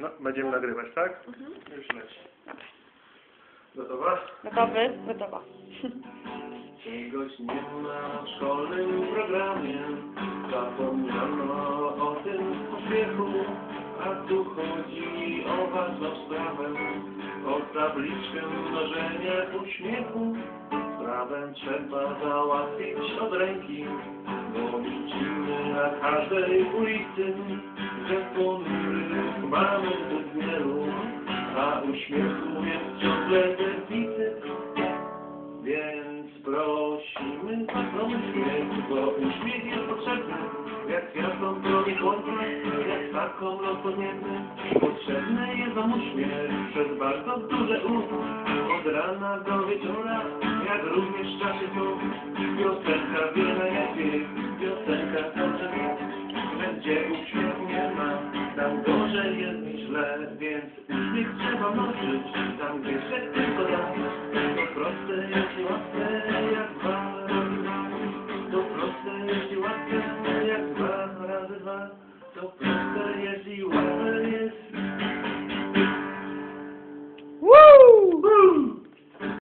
No, będziemy nagrywać, tak? Mhm. Już leci. Gotowa? Gotowy? Gotowa. Czegoś nie ma w szkolnym programie Zapomniano o tym uśmiechu A tu chodzi o ważną sprawę O tabliczkę mnożenia uśmiechu Sprawę trzeba załatwić od ręki każdej ulicy ponurych mamy zbyt wielu A uśmiechu jest ciągle deficyt więc prosimy uśmiech, bo uśmiech jest potrzebny, jak kwiatom promień słońca, jak taką rozpomniemy. Potrzebny jest nam uśmiech przez bardzo duże U, od rana do wieczora, jak również w czasie snu. Piosenka wie najlepiej, piosenka że gdzie uśmiechu nie ma. Tam gorzej jest mi źle, więc uśmiech trzeba nosić. Tam gdzie się tylko da, to proste jest i łatwe jak dwa razy dwa. To proste jest i łatwe jak dwa razy dwa. To proste jest i łatwe jest.